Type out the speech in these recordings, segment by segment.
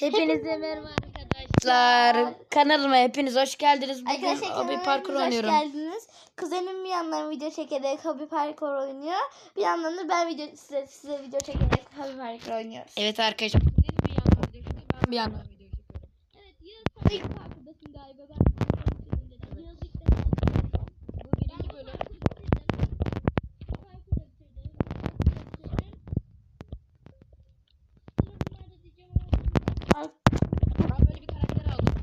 Hepinize merhaba arkadaşlar. Kanalıma hepiniz hoş geldiniz. Bugün Arkadaşlar hobi parkur oynuyorum. Hoş geldiniz. Kuzenim bir yandan video çekerek hobi parkur oynuyor. Bir yandan da ben video size, size video çekerek hobi parkur oynuyoruz. Evet arkadaşlar. Benim bir yandan video çekiyor, ben bir yandan video çekiyorum. Evet Yağız sen ilk parkurdasın galiba. Ben Yağız ilk defa. Bu birinci bölüm. Ben böyle bir karakter aldım.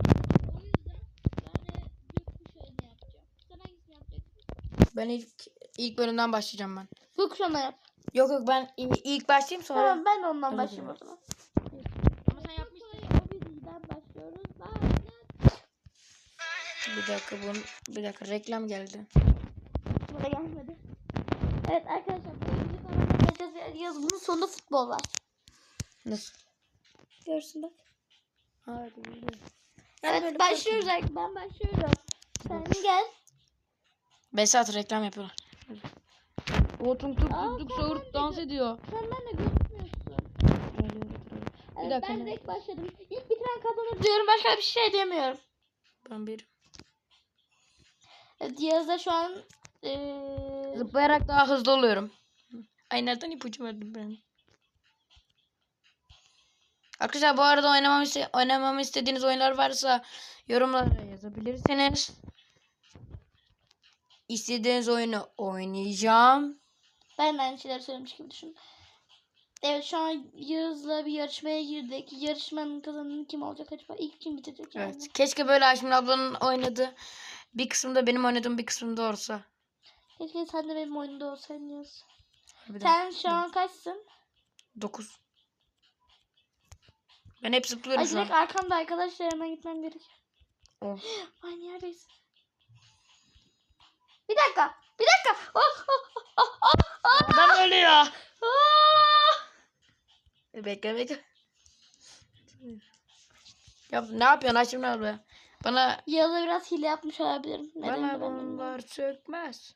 Ben ilk ilk bölümden başlayacağım ben. Gökkuşağına yap. Yok yok ben ilk başlayayım sonra. Tamam ben de ondan başlayayım o zaman. Ama sen yapmıştın. Bizden başlıyoruz. Bir dakika bunu bir dakika reklam geldi. Bana gelmedi. Evet arkadaşlar yapacağız. Yağız bunun sonunda futbol var. Nasıl? Görsün bak. Hadi. Evet başlıyoruz artık. Ben başlıyorum. Sen gel. Besat reklam yapıyorlar. O tung tuk Aa, tuk tuk sen sahur ben de dans ediyor. Sen benimle görüşmüyorsun. Bir Evet, dakika. ben direkt başladım. İlk bitiren kazanır diyorum. Başka bir şey diyemiyorum. Ben bir Evet, Yağız'da şu an eee zıplayarak daha hızlı oluyorum. Ay nereden ipucu verdim ben? Arkadaşlar bu arada oynamamı, iste- oynamamı istediğiniz oyunlar varsa yorumlara yazabilirsiniz. İstediğiniz oyunu oynayacağım. ben de aynı şeyler söylemiş gibi düşün. Evet şu an Yağız'la bir yarışmaya girdik. Yarışmanın kazananı kim olacak acaba? İlk kim bitirecek yani? Evet. Keşke böyle Ayşmin ablanın oynadığı bir kısımda benim oynadığım bir kısımda olsa. Keşke sen de benim oyunda olsaydın Yağız. Sen şu an kaçsın? 9. Ben hep zıplıyorum Ay şu an. arkamda arkadaşlar hemen gitmem gerek. Oh. Aynı yerdeyiz. Bir dakika. Bir dakika. Oh, oh, oh, oh, oh. Adam ölüyor. Ah! Bekle bekle. Ya ne yapıyorsun Ayşmin abla? Bana Yağız'a biraz hile yapmış olabilirim. Neden bana bunlar sökmez.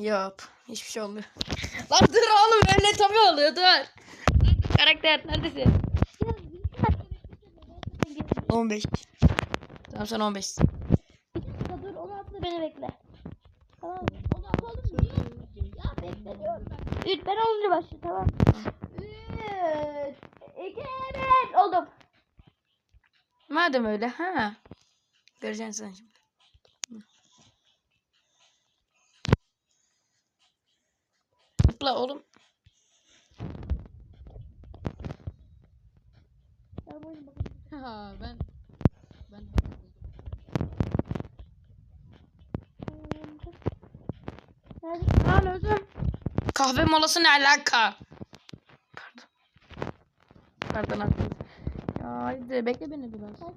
Yok. Hiçbir şey olmuyor. Lan dur oğlum öyle tabii oluyor dur. Karakter neredesin? 15. Tamam sen 15. Bir dakika dur 16'da beni bekle. Tamam mı? 16 oldu mu? Ya bekleniyorum ben. 3 ben olunca başla tamam. 3 2 1 oldum. Madem öyle ha. Göreceksin sen şimdi. Zıpla oğlum. Ha ben Nerede? Lan öldüm. Kahve molası ne alaka? Pardon. Pardon. Ya haydi bekle beni biraz.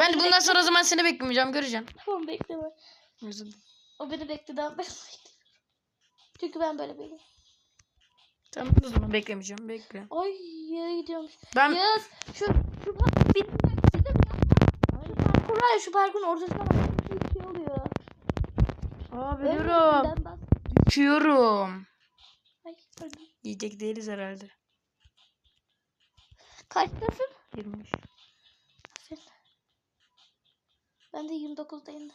Ben de bundan sonra o zaman seni beklemeyeceğim göreceğim. Tamam bekle bak. Özür dilerim. O beni bekledi ben. Çünkü ben böyle böyle. Tamam o zaman beklemeyeceğim bekle. Ay yere gidiyormuş. Ben Yağız şu şu par- bir bizim yapma. Şu parkur var ya şu parkurun ortasına bak bir şey oluyor. Aa biliyorum. Düşüyorum. Ay öldüm. Yiyecek değiliz herhalde. Kaçtasın? 23. Aferin. Ben de 29'dayım da.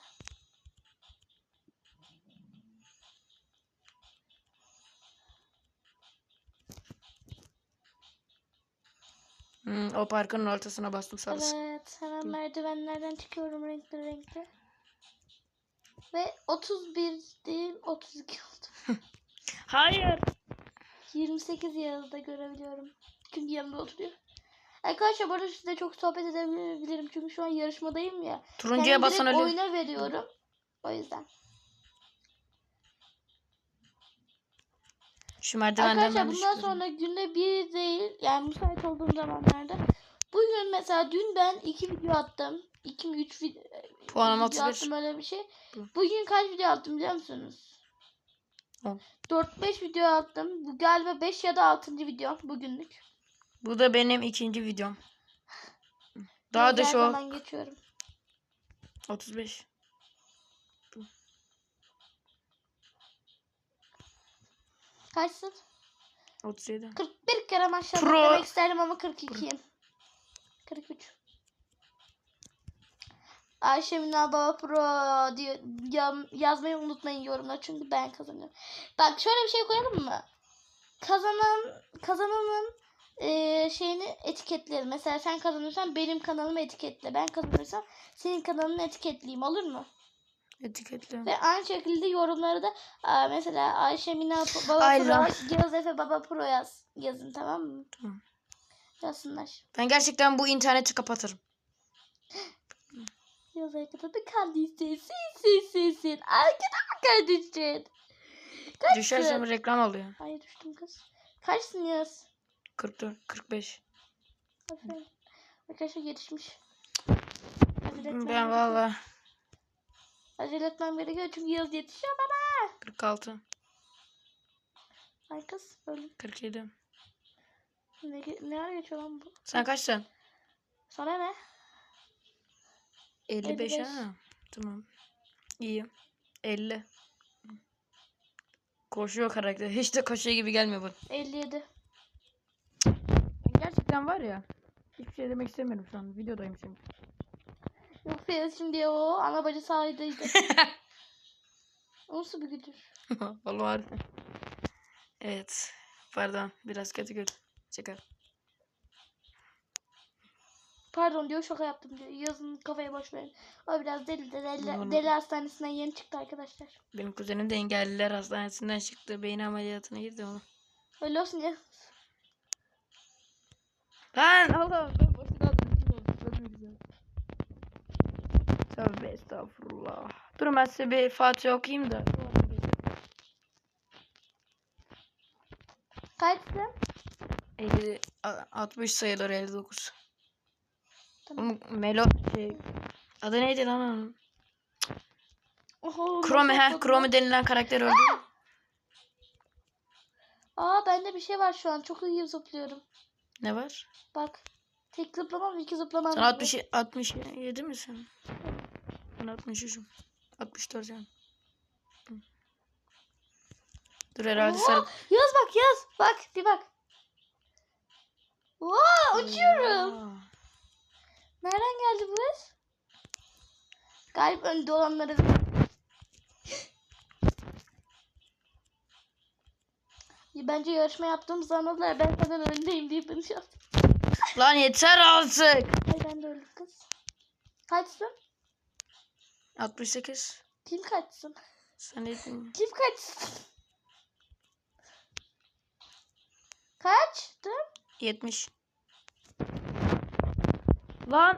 Hmm, o parkın ortasına bastım sarısı. Evet hemen merdivenlerden çıkıyorum renkli renkli. Ve 31 değil 32 oldu. Hayır. 28 Yağız'da görebiliyorum. Çünkü yanımda oturuyor. Arkadaşlar bu arada size çok sohbet edebilirim. Çünkü şu an yarışmadayım ya. Turuncuya basan ölüyor. oyuna veriyorum. O yüzden. Şu merdivenden Arkadaşlar bundan sonra günde bir değil yani müsait olduğum zamanlarda. Bugün mesela dün ben iki video attım. İki mi üç video, Puanım video 35. attım öyle bir şey. Bugün kaç video attım biliyor musunuz? On. 4-5 video attım. Bu galiba 5 ya da 6. video bugünlük. Bu da benim ikinci videom. Daha da şu zaman geçiyorum. 35. Kaçsın? 37. 41 kere maşallah Pro. demek isterdim ama 42'yim. Ayşe Ünal Baba Pro ya- yazmayı unutmayın yorumlar çünkü ben kazanıyorum. Bak şöyle bir şey koyalım mı? Kazanan kazananın eee, şeyini etiketleyelim. Mesela sen kazanırsan benim kanalımı etiketle. Ben kazanırsam senin kanalını etiketleyeyim olur mu? Etiketle. Ve aynı şekilde yorumları da aa, mesela Ayşe Mina Baba. Pro, Efe Baba Pro yaz, yazın tamam mı? Tamam. Yazsınlar. Ben gerçekten bu interneti kapatırım. Yağız Efe bir kardeşsin. Sin sin sin sin. Arkada kardeşsin. Kaçsın? Düşersem reklam oluyor. Hayır düştüm kız. Kaçsın Yağız? 44, 45. Aferin. Arkadaşlar yetişmiş. Ben valla Acele etmem gerekiyor çünkü Yağız yetişiyor bana. 46, Ay kız öyle. 47. Ne, ne ara geçiyor lan bu? Sen kaçsın? Sana ne? 55 55. ha. Tamam. İyi. 50. Koşuyor karakter. Hiç de koşuyor gibi gelmiyor bu. 57. Gerçekten var ya. Hiçbir şey demek istemiyorum şu an. Videodayım çünkü. Yok Feyyaz şimdi o ana bacı sahildeydi. O Nasıl bir güdür? Vallahi. Evet. Pardon. Biraz kötü kötü. Çıkar. Pardon diyor şaka yaptım diyor. Yazın kafayı boş verin. O biraz deli de deli, deli hastanesinden yeni çıktı arkadaşlar. Benim kuzenim de engelliler hastanesinden çıktı. Beyin ameliyatına girdi onu. Öyle olsun ya. Lan Allah'ım ben boşuna atmışım. Tövbe estağfurullah. Durun ben size bir Fatih okuyayım da. Kaçtın? 50, a- 60 sayılır 59. Tamam. Melo şey. Adı neydi lan onun? Oho, Chrome atladım Chrome denilen karakter öldü. Aa bende bir şey var şu an. Çok iyi zıplıyorum. ne var? Bak. Tek zıplamam iki zıplamam. Sen gibi. 60, 67 misin? Ben 63'üm. 64 yani. Dur herhalde Oha! sarı. Yaz bak yaz. Bak bir bak. Vaa uçuyorum. Nereden geldi bu ses? Galiba önde olanları. Bence yarışma yaptığımız anladılar. Ben senden öndeyim deyip beni şey. Lan yeter artık. Ay ben de öldüm kız. Kaçsın? 68. Kim kaçsın? Sen neydin? Kim kaçsın? Kaçtı? 70. Lan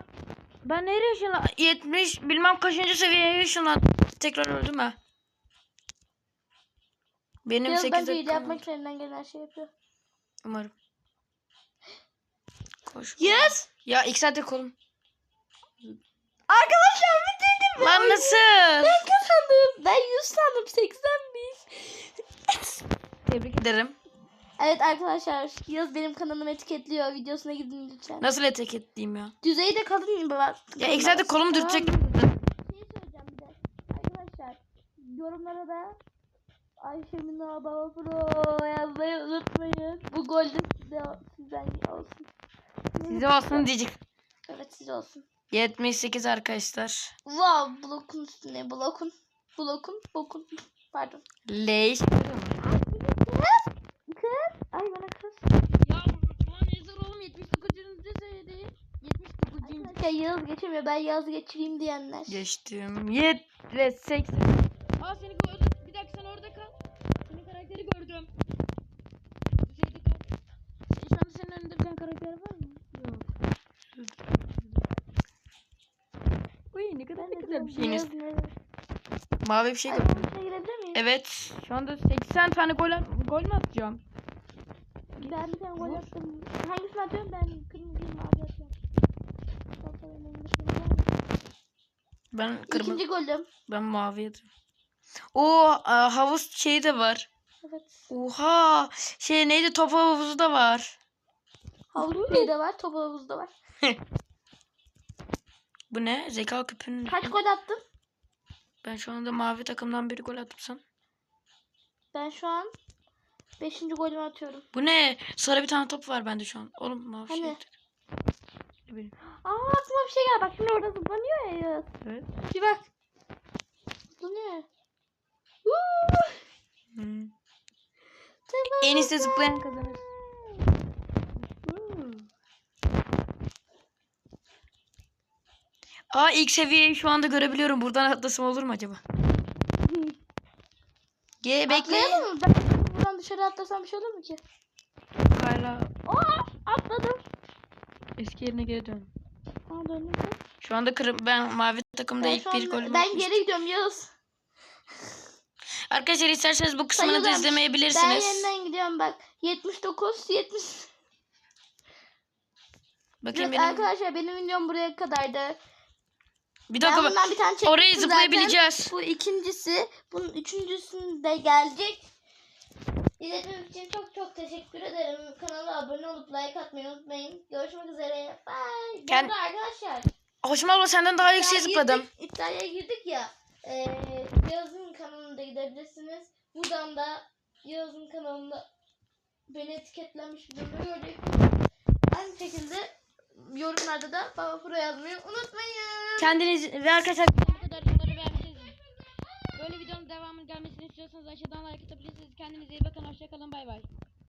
ben nereye yaşına 70 bilmem kaçıncı seviyeye yaşına tekrar öldüm ha. Benim Biraz 8 bence hile dakika yapmak için elinden gelen şey yapıyor. Umarım. Koş. Yes! Ya ilk saatte kolum. Arkadaşlar bitirdim. Lan nasıl? Ben kazandım. Ben 100 sandım 81. Tebrik ederim. Evet arkadaşlar Yaz benim kanalımı etiketliyor. Videosuna gidin lütfen. Nasıl etiketleyeyim ya? Düzeyde kalın mı var? Ya saatte kolumu dürtecek. şey söyleyeceğim bir de. Arkadaşlar yorumlara da Ayşe Mina Baba Pro yazmayı unutmayın. Bu gol de size, sizden olsun. Size olsun diyecek. Evet size olsun. 78 arkadaşlar. Wow blokun üstüne blokun. Blokun bokun. Pardon. Leş. Kız. Kız. Ay bana kız. Ya aman Ezer oğlum 79. seviyede. 79. Arkadaşlar Yağız geçemiyor. Ben Yağız geçireyim diyenler. Geçtim. 78. Aa seni gördüm. Bir dakika sen orada kal. Senin karakteri gördüm. Düzeyde kal. Şu anda senin önünde bir tane karakter var mı? Yok. Uy ne kadar ne diyorum, bir şeyiniz. Mavi bir şey Ay, gördüm. Evet. Şu anda 80 tane gol, gol mü atacağım? Ben bir tane gol attım. Hangisini atıyorum? Ben mavi atıyorum. Bakalım benim de kırmızı var mı? Ben kırmızı. İkinci golüm. Ben mavi atıyorum. Oo aa, havuz şeyi de var. Evet. Oha. Şey neydi top havuzu da var. Havlu şeyi de var. Top havuzu da var. Bu ne? Zeka küpünün. Kaç gol attın? Ben şu anda mavi takımdan bir gol attım sen. Ben şu an Beşinci golümü atıyorum. Bu ne? Sarı bir tane top var bende şu an. Oğlum mavi Hani? şey. Ne bileyim. Aa aklıma bir şey geldi. Bak şimdi orada zıplanıyor ya Yağız. Evet. Bir bak. Zıplanıyor. Hmm. En iyisi zıplayan kazanır. Aa ilk seviyeyi şu anda görebiliyorum. Buradan atlasam olur mu acaba? Ge bekle. Atlayalım mı? Ben buradan dışarı atlasam bir şey olur mu ki? Hala Aa atladım. Eski yerine geri dön. Aa döndüm. Şu anda kırım, ben mavi takımda Ben, ilk şu bir an- golümü ben atmıştım. geri gidiyorum Yağız. Arkadaşlar isterseniz bu kısmını da Sayıyorum. Ben izlemeyebilirsiniz. yeniden gidiyorum bak. 79, 70. Bakayım Evet, benim. Arkadaşlar benim videom buraya kadardı. Bir Ben dakika bak. bundan bir tane çektim Orayı zaten. zıplayabileceğiz. Bu ikincisi. Bunun üçüncüsünde gelecek. İzlediğiniz için çok çok teşekkür ederim. Kanala abone olup like atmayı unutmayın. Görüşmek üzere. Bye. Kend- arada arkadaşlar. Hoşuma abla senden daha yüksek iddiaya zıpladım. girdik- İddiaya girdik ya. E, Yağız'ın kanalına gidebilirsiniz. Buradan da Yağız'ın kanalında beni etiketlenmiş bir bölümü gördük. Aynı şekilde yorumlarda da Baba Pro yazmayı unutmayın. Kendiniz ve arkadaşlar Bu kadar bunları beğenmişsiniz. Böyle videonun devamının gelmesini istiyorsanız aşağıdan like atabilirsiniz. Kendinize iyi bakın. Hoşçakalın. Bay bay.